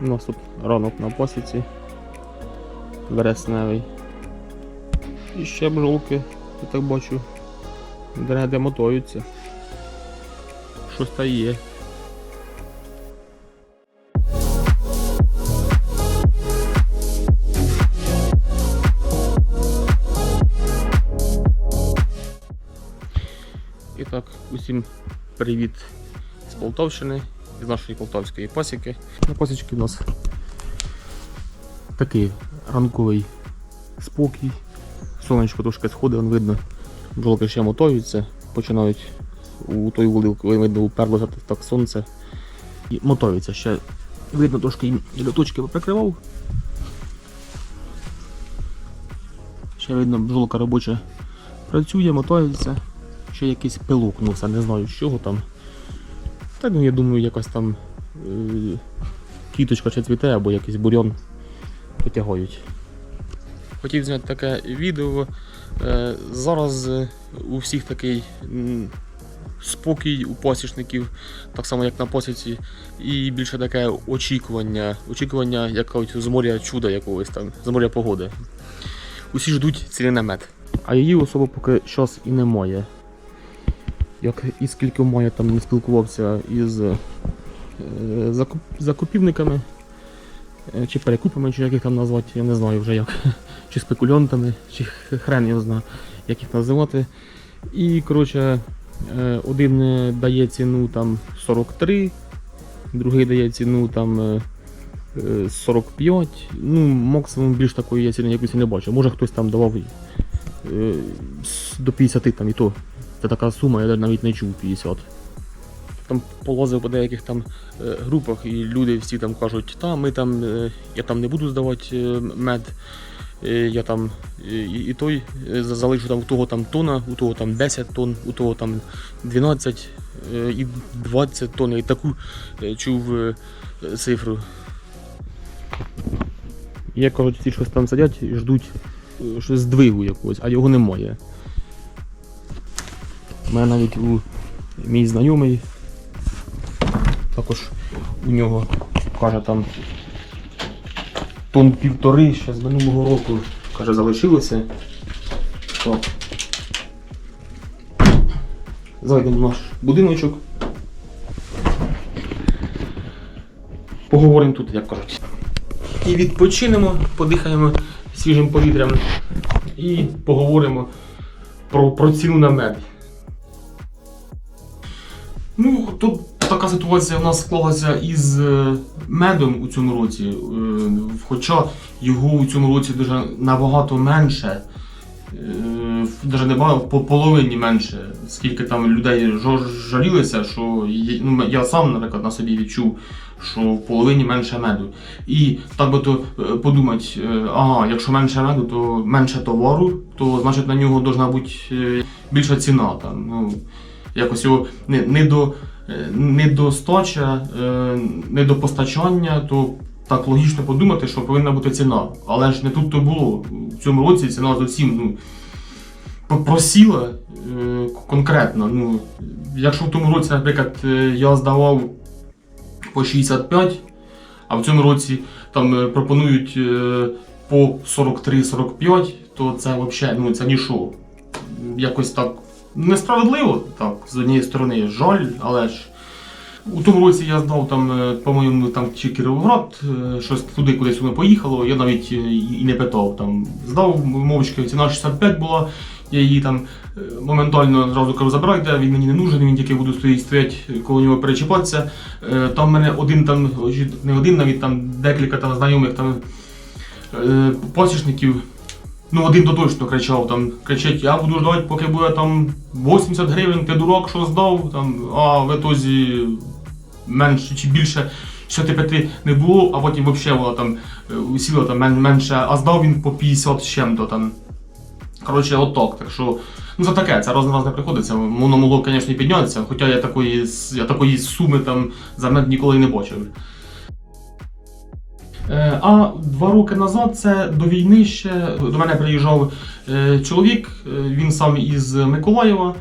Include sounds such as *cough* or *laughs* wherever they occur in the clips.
У нас тут ранок на посіці. Вересневий. І ще бджолки, я так бачу. Де мотуються. Щось та є. І так, усім привіт з Полтавщини, з нашої полтавської пасіки. На пасічці у нас такий ранковий спокій. Сонечко трошки сходить, вон видно, бджолки ще мотаються, починають у той вулик, коли видно, уперлося так сонце. І мотаються ще. Видно, трошки їм прикривав. Ще видно, бджолка робоча працює, мотається. Ще якийсь пилок, ну все не знаю з чого там. Та ну я думаю, якась там е, кіточка чи цвіте або якийсь бурьон потягають. Хотів зняти таке відео. Е, зараз е, у всіх такий спокій у посічників, так само як на посіці, і більше таке очікування, очікування як кажуть, з моря чуда якогось там, з моря погоди. Усі ждуть цілий намет. А її особо поки щось і немає. Як і скільки я там не спілкувався із е, закуп, закупівниками, е, чи перекупами, чи як їх там назвати, я не знаю вже як. *laughs* Чи спекулянтами, чи хрен його знає, як їх називати. І коротше, е, один дає ціну там 43, другий дає ціну там е, е, 45. Ну, максимум більш такої я ціни якусь і не бачу. Може хтось там давав до 50 там і то. Це така сума, я навіть не чув 50. Там полазив по деяких там е, групах, і люди всі там кажуть, та ми там, е, я там не буду здавати е, мед. Я там і, той залишу там у того там тона, у того там 10 тонн, у того там 12 е, і 20 тонн. І таку чув цифру. Я кажуть, всі щось там сидять ждуть щось здвигу якогось, а його немає. У мене навіть у мій знайомий також у нього каже там тон півтори ще з минулого року каже залишилося. Зайдемо в наш будиночок. Поговоримо тут, як кажуть. І відпочинемо, подихаємо свіжим повітрям і поговоримо про, про ціну на мед. Тут така ситуація у нас склалася із е, медом у цьому році. Е, Хоча його у цьому році дуже набагато менше. Навіть не багато, по половині менше, скільки там людей жалілися, що ну, я сам, наприклад, на собі відчув, що в половині менше меду. І так би то е, подумати, е, ага, якщо менше меду, то менше товару, то значить на нього должна бути е, більша ціна. Там, ну, якось його не, не до е, недостача, е, недопостачання, то так логічно подумати, що повинна бути ціна. Але ж не тут то було. В цьому році ціна зовсім ну, просіла е, конкретно. Ну, якщо в тому році, наприклад, е, я здавав по 65, а в цьому році там е, пропонують е, по 43-45, то це взагалі ну, це нічого. Якось так несправедливо, так, з однієї сторони жаль, але ж. У тому році я здав там, е, по-моєму, там чи Кіровоград, е, щось туди кудись воно поїхало, я навіть е, і не питав. Там, здав мовчки, ціна 65 була, я її там моментально зразу кажу, забирайте, він мені не нужен, він тільки буду стоїть, стоять коло нього перечіпатися. Там в мене один там, не один, навіть там декілька там знайомих там пасічників. Ну, один то точно кричав, там, кричать, я буду ждати, поки буде там 80 гривень, ти дурак, що здав, там, а в ітозі менше чи більше 65 не було, а потім взагалі було там е, усіло там мен- менше, а здав він по 50 з чим-то там. Коротше, отак. Так що, ну це таке, це раз на не приходиться. Воно могло, звісно, піднятися, хоча я такої, я такої суми там за мед ніколи не бачив. Е, А два роки назад, це до війни ще до мене приїжджав е, чоловік, е, він сам із Миколаєва.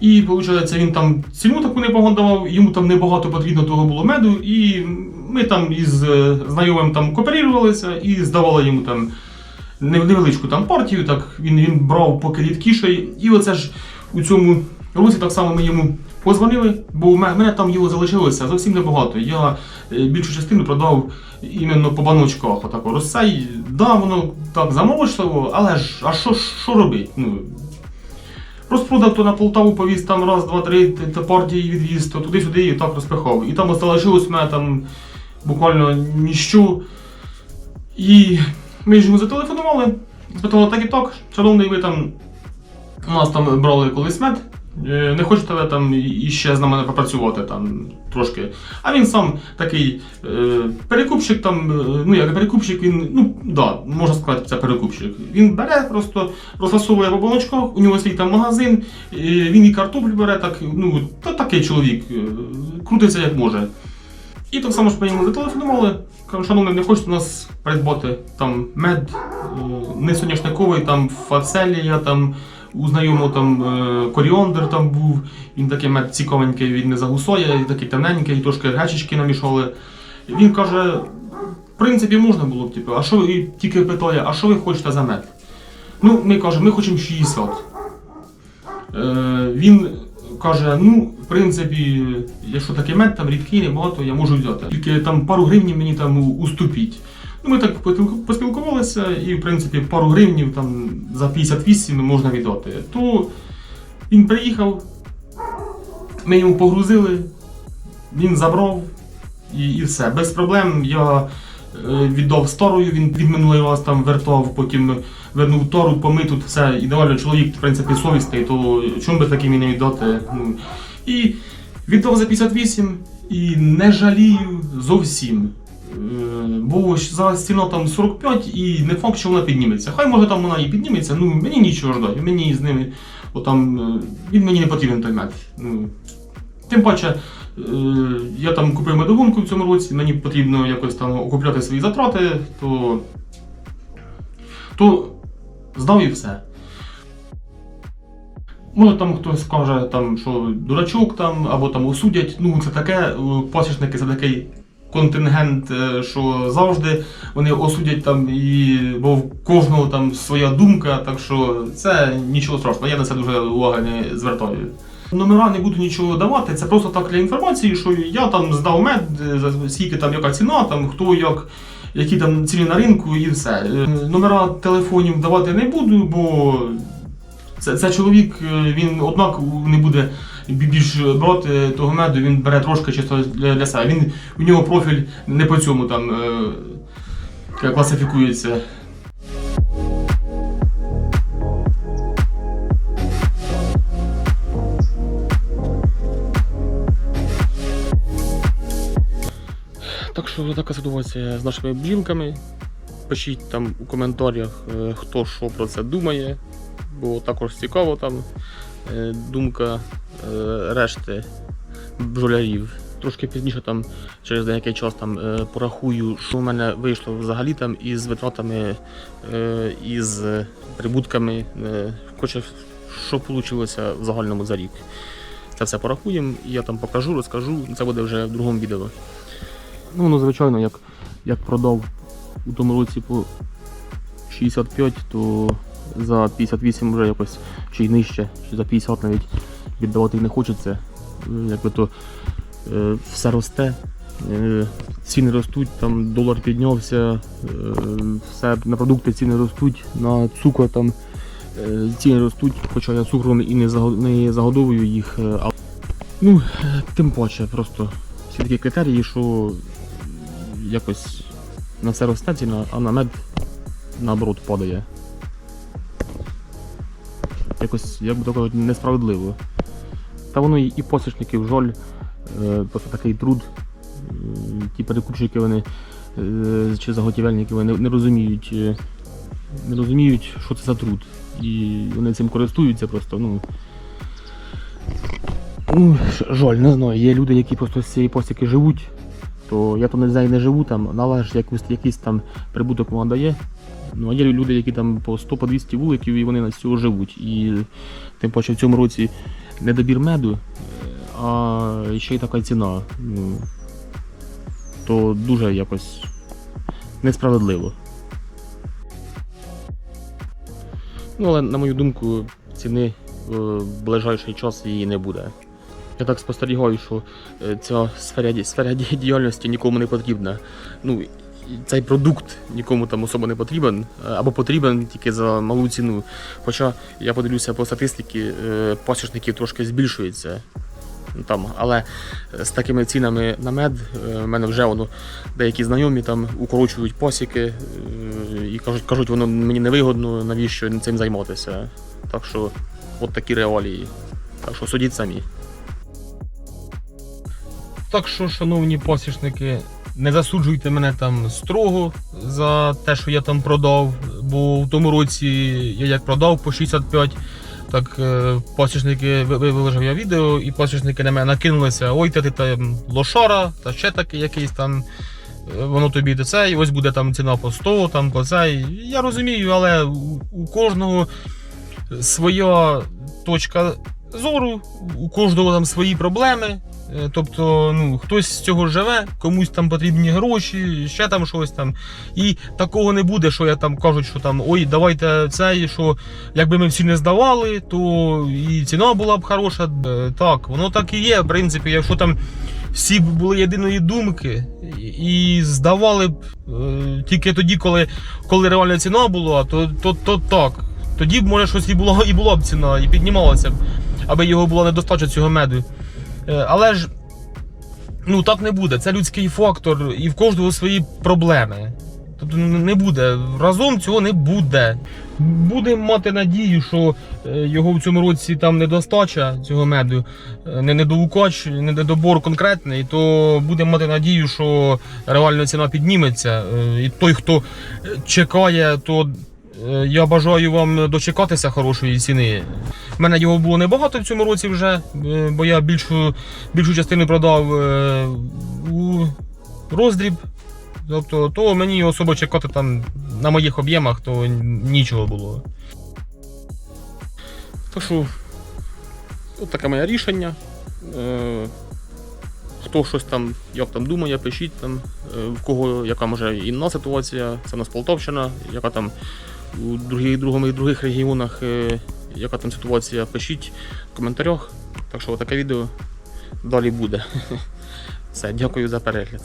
І виходить, він там ціну таку непогану давав, йому там небагато потрібно того було меду, і Ми там із знайомим там кооперувалися і здавали йому там невеличку там партію, так він, він брав поки рідкіший. І оце ж у цьому році так само ми йому позвонили, бо в мене, там його залишилося зовсім небагато. Я е, більшу частину продав іменно по баночках. Отако розсей. Да, воно так замовочливо, але ж а що, що робити? Ну, Розпродав то на Полтаву повіз там раз, два, три т- т- партії відвіз, то туди-сюди і так розпихав. І там залишилось в мене там буквально ніщо. І ми ж йому зателефонували, спитали так і так, шановний, ви там у нас там брали колись мед. Е, Не хочете ви там і- і ще з нами попрацювати там трошки. А він сам такий е, перекупщик, там, е, ну як перекупщик, він, ну да, можна сказати, це перекупщик. Він бере, просто розфасовує по балочках, у нього свій там магазин, е, він і картоплю бере, так, ну, та такий чоловік, е, крутиться як може. І так само ж ми йому зателефонували. Кажу, шановний, не хочете нас придбати там мед, е, не соняшниковий, там фацелія, там у знайомого там е, коріондр там був. Він такий мед цікавенький, він не загусоє, такий темненький, трошки гречечки намішали. Він каже, в принципі, можна було б, типу, а що і тільки питає, а що ви хочете за мед? Ну, ми кажемо, ми хочемо 60. Е, він каже: ну, в принципі, якщо такий мед там рідкий, небагато, я можу взяти. Тільки там пару гривнів мені там уступіть. Ну, ми так поспілкувалися, і в принципі пару гривнів там за 58 можна віддати. То він приїхав, ми йому погрузили, він забрав і, і все. Без проблем я е, віддав старою, він від минулий раз там вертав, потім вернув тору, помив тут все ідеально. Чоловік, в принципі, совісний, то чому би таким і не віддати. Ну, і віддав за 58 і не жалію зовсім. Бо ж зараз ціна там 45 і не факт, що вона підніметься. Хай може там вона і підніметься, ну мені нічого ждати, мені з ними, отам, е, він мені не потрібен той мед. Ну, тим паче, е, я там купив медовунку в цьому році, мені потрібно якось там окупляти свої затрати, то, то здав і все. Може там хтось скаже, там, що дурачок там, або там осудять. Ну це таке, е, пасічники це такий контингент, е, що завжди вони осудять там і бо в кожного там своя думка, так що це нічого страшного, я на це дуже уваги не звертаю. Номера не буду нічого давати, це просто так для інформації, що я там здав мед, е, за скільки там яка ціна, там хто як, які там ціни на ринку і все. Е, Номера телефонів давати не буду, бо це, це чоловік, він однак не буде більш брати того меду, він бере трошки чисто для, для себе. Він, у нього профіль не по цьому там е, класифікується. Так що така ситуація з нашими бджілками. Пишіть там у коментарях, е, хто що про це думає, бо також цікаво там е, думка е, решти бджолярів. Трошки пізніше там через деякий час там е, порахую, що в мене вийшло взагалі там із витратами, е, із прибутками. е, Хоче, що вийшло в загальному за рік. Це все порахуємо, я там покажу, розкажу. Це буде вже в другому відео. Ну, ну звичайно, як, як продав у тому році по 65, то за 58 вже якось чи нижче, чи за 50 навіть віддавати не хочеться. Е, Якби то е, все росте, е, ціни ростуть, там долар піднявся, е, все на продукти ціни ростуть, на цукор там е, ціни ростуть, хоча я цукром і не, не загодовую їх. е, а- Ну, тим паче, просто всі такі критерії, що якось на все росте ціна, а на мед наоборот падає. Якось, як би то кажуть, несправедливо. Та воно і, посічників жаль, е, просто такий труд. Ті перекупщики вони е, чи заготівельники вони не розуміють, е, не розуміють, що це за труд. І вони цим користуються просто. Ну, ну ж- жаль, не знаю. Є люди, які просто з цієї посіки живуть, то я то не знаю, не живу там, але ж якийсь, якийсь там прибуток вона дає. Ну, а є люди, які там по 100 по 200 вуликів і вони на цього живуть. І тим паче в цьому році недобір меду, е, а ще й така ціна. Ну, то дуже якось несправедливо. Ну, але на мою думку, ціни в ближайший час її не буде. Я так спостерігаю, що е, ця сфера, сфера діяльності нікому не потрібна. Ну, цей продукт нікому там особо не потрібен, е, або потрібен тільки за малу ціну. Хоча я подивлюся по статистиці, е, пасічників трошки збільшується. Ну, Там, але з такими цінами на мед, е, в мене вже воно деякі знайомі там укорочують посіки е, і кажуть, кажуть, воно мені невигодно, навіщо цим займатися. Так що от такі реалії. Так що судіть самі. Так що, шановні посічники, не засуджуйте мене там строго за те, що я там продав, бо в тому році я як продав по 65, так е, посічники ви- ви- виложив я відео, і посічники на мене накинулися, ой, та ти там лошара, та ще такий якийсь там. е, Воно тобі до це, і ось буде там ціна по 100, там по це. Я розумію, але у кожного своя точка зору, у кожного там свої проблеми. Е, Тобто, ну, хтось з цього живе, комусь там потрібні гроші, ще там щось там. І такого не буде, що я там кажуть, що там ой, давайте це, що якби ми всі не здавали, то і ціна була б хороша. Е, Так, воно так і є. В принципі, якщо там всі б були єдиної думки і здавали б е, тільки тоді, коли, коли реальна ціна була, то, то, то так. Тоді б може щось і було, і була б ціна, і піднімалася б, аби його було недостача цього меду. Е, Але ж ну так не буде. Це людський фактор, і в кожного свої проблеми. Тобто ну, не буде. Разом цього не буде. Будемо мати надію, що е, його в цьому році там недостача цього меду, е, не недоукач, не недобор конкретний, то будемо мати надію, що реальна ціна підніметься. І той, хто чекає, то я бажаю вам дочекатися хорошої ціни. У мене його було небагато в цьому році вже, е, бо я більшу, більшу частину продав е, у роздріб. Тобто, то мені особо чекати там на моїх об'ємах, то нічого було. Так що, от таке моє рішення. Е, Хто щось там, як там думає, пишіть там, е, в кого яка може інна ситуація, це у нас Полтавщина, яка там у других, другому, других регіонах, е, яка там ситуація, пишіть в коментарях. Так що таке відео далі буде. *laughs* Все, дякую за перегляд.